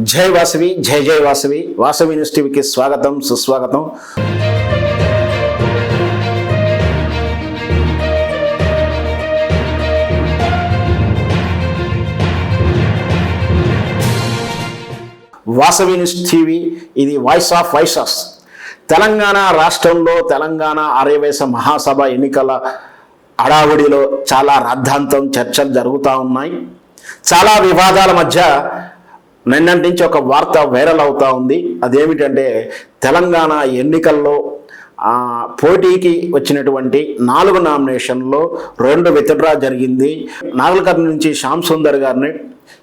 జై వాసవి జై జై వాసవి. వాసవి న్యూస్ టీవీకి స్వాగతం సుస్వాగతం. వాసవి న్యూస్ టీవీ ఇది వాయిస్ ఆఫ్ వాయిసెస్ తెలంగాణ రాష్ట్రంలో తెలంగాణ ఆర్యవేశ మహాసభ ఎన్నికల హడావుడిలో చాలా రాద్ధాంతం చర్చలు జరుగుతూ ఉన్నాయి. చాలా వివాదాల మధ్య నిన్నటి నుంచి ఒక వార్త వైరల్ అవుతూ ఉంది. అదేమిటంటే తెలంగాణ ఎన్నికల్లో పోటీకి వచ్చినటువంటి నాలుగు నామినేషన్లో రెండు విత్డ్రా జరిగింది. నాగల్కర్ నుంచి శ్యామ్ సుందర్ గారిని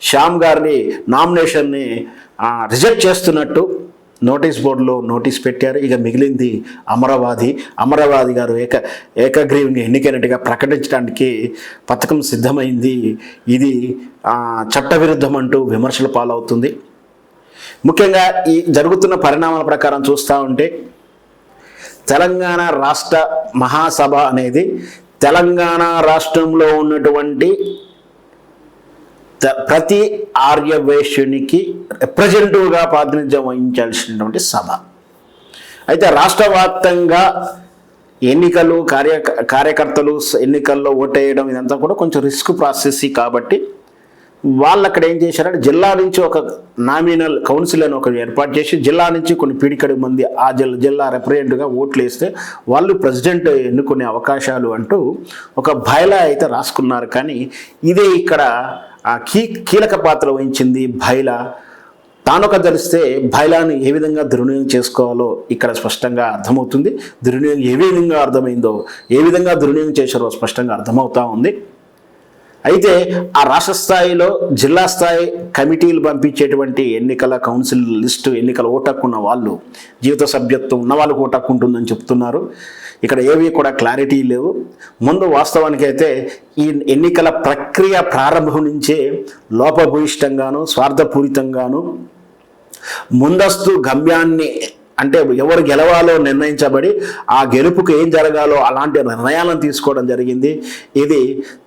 శ్యామ్ గారిని నామినేషన్ని రిజెక్ట్ చేస్తున్నట్టు నోటీస్ బోర్డులో నోటీస్ పెట్టారు. ఇక మిగిలింది అమరావాది అమరావాది గారు ఏక ఏకగ్రీవంగా ఎన్నికైనట్టుగా ప్రకటించడానికి పథకం సిద్ధమైంది. ఇది చట్టవిరుద్ధం అంటూ విమర్శల పాలవుతుంది. ముఖ్యంగా ఈ జరుగుతున్న పరిణామాల ప్రకారం చూస్తూ ఉంటే తెలంగాణ రాష్ట్ర మహాసభ అనేది తెలంగాణ రాష్ట్రంలో ఉన్నటువంటి ప్రతి ఆర్యవేశ్యునికి రిప్రజెంటివ్గా ప్రాతినిధ్యం వహించాల్సినటువంటి సభ. అయితే రాష్ట్ర వ్యాప్తంగా ఎన్నికలు కార్య కార్యకర్తలు ఎన్నికల్లో ఓటేయడం ఇదంతా కూడా కొంచెం రిస్క్ ప్రాసెస్ కాబట్టి వాళ్ళు అక్కడ ఏం చేశారంటే జిల్లా నుంచి ఒక నామినల్ కౌన్సిల్ అని ఒక ఏర్పాటు చేసి జిల్లా నుంచి కొన్ని పీడికడి మంది ఆ జిల్లా జిల్లా రిప్రజెంట్గా ఓట్లు వేస్తే వాళ్ళు ప్రెసిడెంట్ ఎన్నుకునే అవకాశాలు అంటూ ఒక బైలా అయితే రాసుకున్నారు. కానీ ఇదే ఇక్కడ ఆ కీ కీలక పాత్ర వహించింది భైలా తానొక తెలిస్తే బైలాను ఏ విధంగా దుర్వినియోగం చేసుకోవాలో ఇక్కడ స్పష్టంగా అర్థమవుతుంది. దుర్వినియోగం ఏ విధంగా అర్థమైందో ఏ విధంగా దుర్వినియోగం చేశారో స్పష్టంగా అర్థమవుతా ఉంది. అయితే ఆ రాష్ట్ర స్థాయిలో జిల్లా స్థాయి కమిటీలు పంపించేటువంటి ఎన్నికల కౌన్సిల్ లిస్టు ఎన్నికల ఓటక్కున్న వాళ్ళు జీవిత సభ్యత్వం ఉన్న వాళ్ళకు ఓటక్కు ఉంటుందని చెప్తున్నారు. ఇక్కడ ఏవి కూడా క్లారిటీ లేవు. ముందు వాస్తవానికి అయితే ఈ ఎన్నికల ప్రక్రియ ప్రారంభం నుంచే లోపభూయిష్టంగాను స్వార్థపూరితంగాను ముందస్తు గమ్యాన్ని అంటే ఎవరు గెలవాలో నిర్ణయించబడి ఆ గెలుపుకు ఏం జరగాలో అలాంటి నిర్ణయాలను తీసుకోవడం జరిగింది. ఇది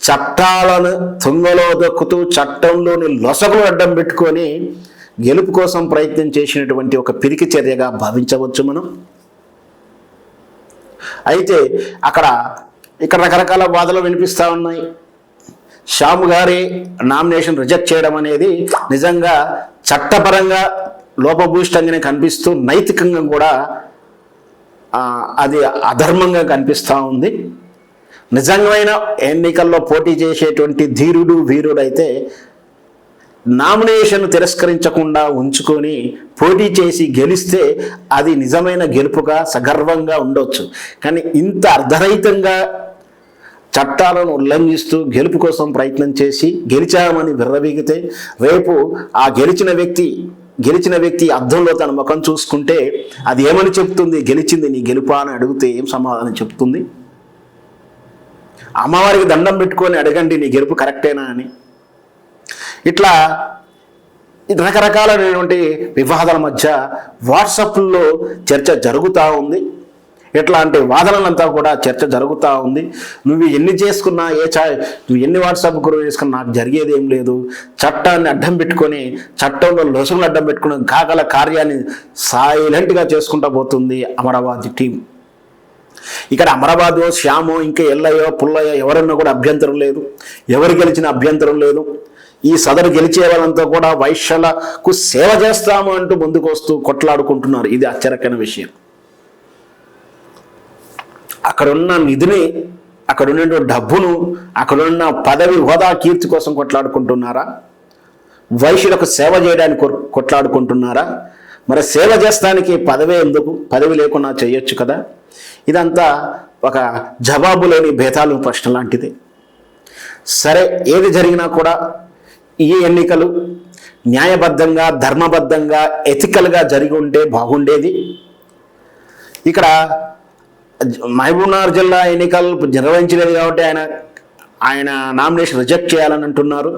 చట్టాలను తుంగలో దొక్కుతూ చట్టంలోని లొసగులు అడ్డం పెట్టుకొని గెలుపు కోసం ప్రయత్నం చేసినటువంటి ఒక పిరికి చర్యగా భావించవచ్చు మనం. అయితే అక్కడ ఇక్కడ రకరకాల బాధలు వినిపిస్తూ ఉన్నాయి. శ్యామ్ గారి నామినేషన్ రిజెక్ట్ చేయడం అనేది నిజంగా చట్టపరంగా లోపభూయిష్టంగానే కనిపిస్తూ నైతికంగా కూడా అది అధర్మంగా కనిపిస్తూ ఉంది. నిజమైన ఎన్నికల్లో పోటీ చేసేటువంటి ధీరుడు వీరుడైతే నామినేషన్ తిరస్కరించకుండా ఉంచుకొని పోటీ చేసి గెలిస్తే అది నిజమైన గెలుపుగా సగర్వంగా ఉండొచ్చు. కానీ ఇంత అర్ధరహితంగా చట్టాలను ఉల్లంఘిస్తూ గెలుపు కోసం ప్రయత్నం చేసి గెలిచామని విర్రవీగితే రేపు ఆ గెలిచిన వ్యక్తి గెలిచిన వ్యక్తి అర్థంలో తన ముఖం చూసుకుంటే అది ఏమని చెప్తుంది? గెలిచింది నీ గెలుపా అని అడిగితే ఏం సమాధానం చెప్తుంది? అమ్మవారికి దండం పెట్టుకొని అడగండి నీ గెలుపు కరెక్టేనా అని. ఇట్లా రకరకాలైనటువంటి వివాదాల మధ్య వాట్సాప్లో చర్చ జరుగుతూ ఉంది. ఇట్లాంటి వాదనలంతా కూడా చర్చ జరుగుతూ ఉంది. నువ్వు ఎన్ని చేసుకున్నా ఏ చా నువ్వు ఎన్ని వాట్సాప్ గురువు చేసుకున్నా నాకు జరిగేది ఏం లేదు. చట్టాన్ని అడ్డం పెట్టుకొని చట్టంలో లొసుగులు అడ్డం పెట్టుకుని కాగల కార్యాన్ని సైలెంట్గా చేసుకుంటా పోతుంది అమరావతి టీం. ఇక్కడ అమరాబాదు శ్యామో ఇంకా ఎల్లయ్యో పుల్లయ్యో ఎవరన్నా కూడా అభ్యంతరం లేదు. ఎవరు గెలిచిన అభ్యంతరం లేదు. ఈ సదరు గెలిచే వాళ్ళంతా కూడా వైశ్యలకు సేవ చేస్తాము అంటూ ముందుకు వస్తూ కొట్లాడుకుంటున్నారు. ఇది ఆశ్చర్యకరమైన విషయం. అక్కడున్న నిధిని అక్కడున్న డబ్బును అక్కడున్న పదవి హోదా కీర్తి కోసం కొట్లాడుకుంటున్నారా? వైశ్యులకు సేవ చేయడానికి కొట్లాడుకుంటున్నారా? మరి సేవ చేస్తానికి పదవే ఎందుకు? పదవి లేకుండా చేయొచ్చు కదా? ఇదంతా ఒక జవాబు లేని భేదాలు ప్రశ్న లాంటిది. సరే ఏది జరిగినా కూడా ఈ ఎన్నికలు న్యాయబద్ధంగా ధర్మబద్ధంగా ఎథికల్గా జరిగి ఉంటే బాగుండేది. ఇక్కడ మహబూబ్నగర్ జిల్లా ఎన్నికలు నిర్వహించలేదు కాబట్టి ఆయన ఆయన నామినేషన్ రిజెక్ట్ చేయాలని అంటున్నారు.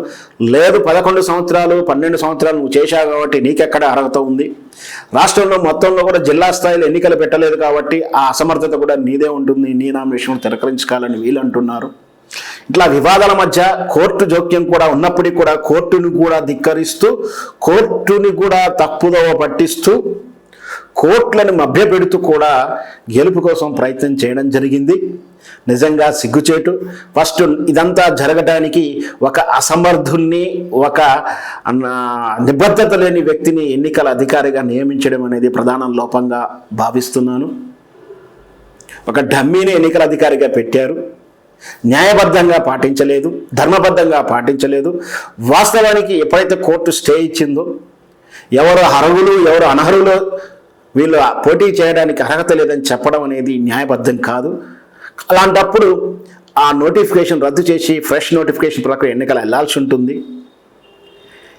లేదు పదకొండు సంవత్సరాలు పన్నెండు సంవత్సరాలు నువ్వు చేశావు కాబట్టి నీకెక్కడ అర్హత ఉంది? రాష్ట్రంలో మొత్తంలో కూడా జిల్లా స్థాయిలో ఎన్నికలు పెట్టలేదు కాబట్టి ఆ అసమర్థత కూడా నీదే ఉంటుంది. నీ నామినేషన్ తిరకరించుకోవాలని వీళ్ళు అంటున్నారు. ఇట్లా వివాదాల మధ్య కోర్టు జోక్యం కూడా ఉన్నప్పటికీ కూడా కోర్టుని కూడా ధిక్కరిస్తూ కోర్టుని కూడా తప్పుదోవ పట్టిస్తూ కోర్టులను మభ్యపెడుతూ కూడా గెలుపు కోసం ప్రయత్నం చేయడం జరిగింది. నిజంగా సిగ్గుచేటు. ఫస్ట్ ఇదంతా జరగడానికి ఒక అసమర్థుల్ని ఒక నిబద్ధత లేని వ్యక్తిని ఎన్నికల అధికారిగా నియమించడం అనేది ప్రధాన లోపంగా భావిస్తున్నాను. ఒక డమ్మీని ఎన్నికల అధికారిగా పెట్టారు. న్యాయబద్ధంగా పాటించలేదు ధర్మబద్ధంగా పాటించలేదు. వాస్తవానికి ఎప్పుడైతే కోర్టు స్టే ఇచ్చిందో ఎవరు అర్హులు ఎవరు అనర్హులు వీళ్ళు పోటీ చేయడానికి అర్హత లేదని చెప్పడం అనేది న్యాయబద్ధం కాదు. అలాంటప్పుడు ఆ నోటిఫికేషన్ రద్దు చేసి ఫ్రెష్ నోటిఫికేషన్ ప్రకారం ఎన్నికలు వెళ్ళాల్సి ఉంటుంది.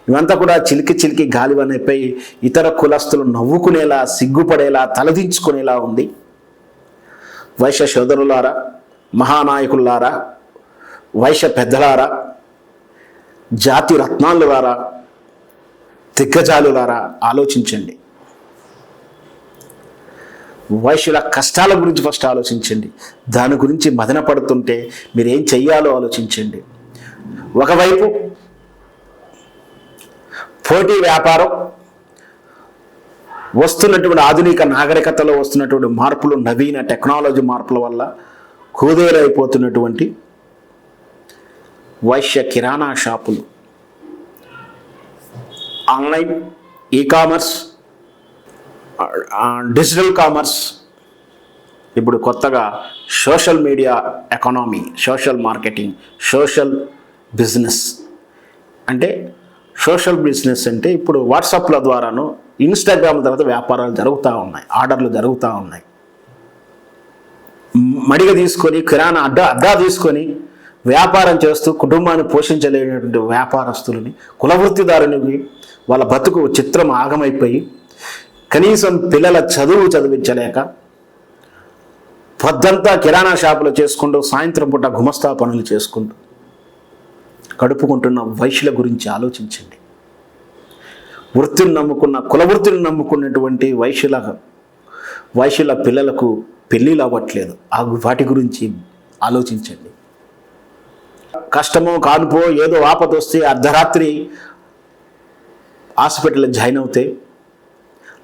ఇవంతా కూడా చిలికి చిలికి గాలివనైపోయి ఇతర కులస్తులు నవ్వుకునేలా సిగ్గుపడేలా తలదించుకునేలా ఉంది. వైశ్య సోదరులారా మహానాయకులారా వైశ్య పెద్దలారా జాతి రత్నాలులారా దిగ్గజాలులారా ఆలోచించండి. వైశ్యుల కష్టాల గురించి ఫస్ట్ ఆలోచించండి. దాని గురించి మదన పడుతుంటే మీరు ఏం చెయ్యాలో ఆలోచించండి. ఒకవైపు పోటీ వ్యాపారం వస్తున్నటువంటి ఆధునిక నాగరికతలో వస్తున్నటువంటి మార్పులు నవీన టెక్నాలజీ మార్పుల వల్ల కుదేరైపోతున్నటువంటి వైశ్య కిరాణా షాపులు online e commerce digital commerce ఇప్పుడు కొత్తగా social media economy social marketing social business అంటే సోషల్ బిజినెస్ అంటే ఇప్పుడు వాట్సాప్ల ద్వారాను ఇన్స్టాగ్రామ్ తర్వాత వ్యాపారాలు జరుగుతూ ఉన్నాయి ఆర్డర్లు జరుగుతూ ఉన్నాయి. మడిగ తీసుకొని కిరాణా అడ్డా అడ్డా తీసుకొని వ్యాపారం చేస్తూ కుటుంబాన్ని పోషించలేనటువంటి వ్యాపారస్తులని కులవృత్తిదారునికి వాళ్ళ బతుకు చిత్రం ఆగమైపోయి కనీసం పిల్లల చదువు చదివించలేక పొద్దంతా కిరాణా షాపులు చేసుకుంటూ సాయంత్రం పూట గుమస్తా పనులు చేసుకుంటూ గడుపుకుంటున్న వైశ్యుల గురించి ఆలోచించండి. వృత్తిని నమ్ముకున్న కుల వృత్తిని నమ్ముకున్నటువంటి వైశ్యుల వైశ్యుల పిల్లలకు పెళ్ళిళ్ళు అవ్వట్లేదు. ఆ వాటి గురించి ఆలోచించండి. కష్టమో కానుపో ఏదో ఆపద వస్తే అర్ధరాత్రి హాస్పిటల్లో జాయిన్ అవుతే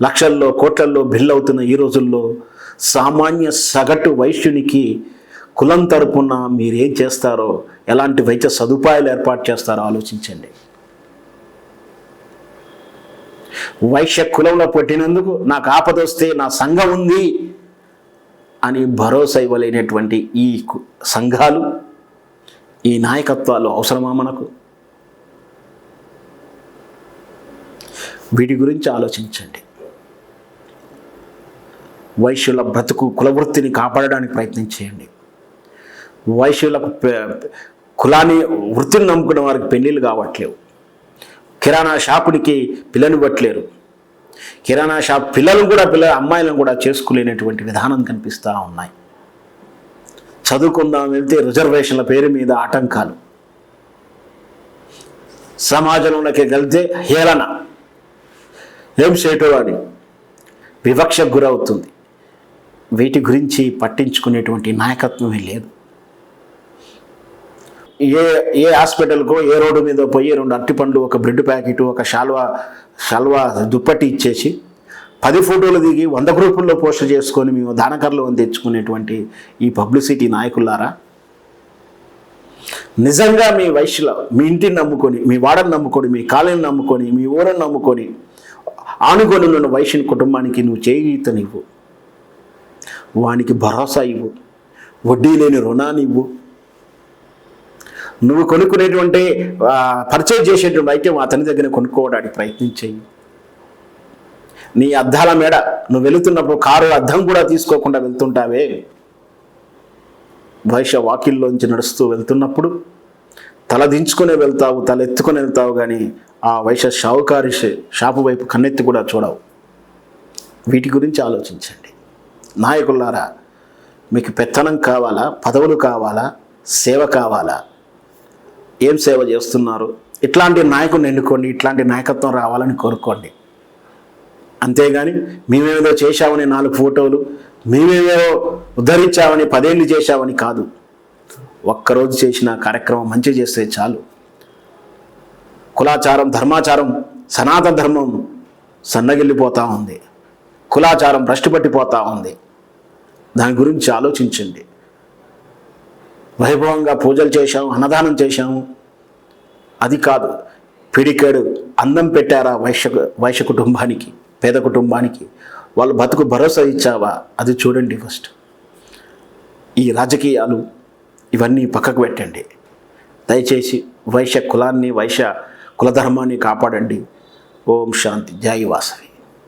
లక్షల్లో కోట్లల్లో బిల్లవుతున్న ఈ రోజుల్లో సామాన్య సగటు వైశ్యునికి కులం తరపున మీరేం చేస్తారో ఎలాంటి వైద్య సదుపాయాలు ఏర్పాటు చేస్తారో ఆలోచించండి. వైశ్య కులంలో పుట్టినందుకు నాకు ఆపద వస్తే నా సంఘం ఉంది అని భరోసా ఇవ్వలేనటువంటి ఈ కు- సంఘాలు ఈ నాయకత్వాలు అవసరమా మనకు? వీటి గురించి ఆలోచించండి. వైశ్యుల బ్రతుకు కులవృత్తిని కాపాడడానికి ప్రయత్నం చేయండి. వైశ్యులకు కులాన్ని వృత్తిని నమ్ముకున్న వారికి పెళ్ళిళ్ళు కావట్లేవు. కిరాణా షాపునికి పిల్లనివ్వట్లేరు కిరాణా షాప్ పిల్లలు కూడా పిల్ల అమ్మాయిలను కూడా చేసుకోలేనటువంటి విధానం కనిపిస్తూ ఉన్నాయి. చదువుకుందాం వెళ్తే రిజర్వేషన్ల పేరు మీద ఆటంకాలు. సమాజంలోకి వెళ్తే హేళన. ఏం చేయటం అని వివక్షకు గురవుతుంది. వీటి గురించి పట్టించుకునేటువంటి నాయకత్వమే లేదు. ఏ ఏ హాస్పిటల్కో ఏ రోడ్డు మీద పోయి రెండు అరటిపండ్లు ఒక బ్రెడ్ ప్యాకెట్ ఒక షాల్వా షాల్వా దుప్పటి ఇచ్చేసి పది ఫోటోలు దిగి వంద గ్రూపుల్లో పోస్ట్ చేసుకొని మేము దానకర్లో తెచ్చుకునేటువంటి ఈ పబ్లిసిటీ నాయకులారా నిజంగా మీ వైశ్యుల మీ ఇంటిని నమ్ముకొని మీ వాడని నమ్ముకొని మీ కాలని నమ్ముకొని మీ ఊరని నమ్ముకొని ఆనుకొని ఉన్న వైశ్యుని కుటుంబానికి నువ్వు చేయుతనివ్వు వానికి భరోసా ఇవ్వు. వడ్డీ లేని రుణాన్ని ఇవ్వు. నువ్వు కొనుక్కునేటువంటి పర్చేజ్ చేసేటువంటి ఐటెం అతని దగ్గర కొనుక్కోవడానికి ప్రయత్నం చేయి నీ అద్దాల మేడ నువ్వు వెళుతున్నప్పుడు కారు అద్దం కూడా తీసుకోకుండా వెళ్తుంటావే. వైశ్య వాకిల్లోంచి నడుస్తూ వెళ్తున్నప్పుడు తల దించుకునే వెళ్తావు తల ఎత్తుకుని వెళ్తావు కానీ ఆ వైశ్య షావుకారి షాపు వైపు కన్నెత్తి కూడా చూడవు. వీటి గురించి ఆలోచించండి. నాయకులారా మీకు పెత్తనం కావాలా? పదవులు కావాలా? సేవ కావాలా? ఏం సేవ చేస్తున్నారు? ఇట్లాంటి నాయకుడిని ఎన్నుకోండి ఇట్లాంటి నాయకత్వం రావాలని కోరుకోండి. అంతేగాని మేమేదో చేశామని నాలుగు ఫోటోలు మేమేమో ఉద్ధరించామని పదేళ్ళు చేశామని కాదు. ఒక్కరోజు చేసిన కార్యక్రమం మంచి చేస్తే చాలు. కులాచారం ధర్మాచారం సనాతన ధర్మం సన్నగిల్లిపోతూ ఉంది. కులాచారం భ్రష్టుపట్టిపోతూ ఉంది. దాని గురించి ఆలోచించండి. వైభవంగా పూజలు చేశాము అన్నదానం చేశాము అది కాదు పిడికేడు అందం పెట్టారా వైశ్య వైశ్య కుటుంబానికి పేద కుటుంబానికి? వాళ్ళు బతుకు భరోసా ఇచ్చావా? అది చూడండి ఫస్ట్. ఈ రాజకీయాలు ఇవన్నీ పక్కకు పెట్టండి. దయచేసి వైశ్య కులాన్ని వైశ్య కులధర్మాన్ని కాపాడండి. ఓం శాంతి. జై వాసవి.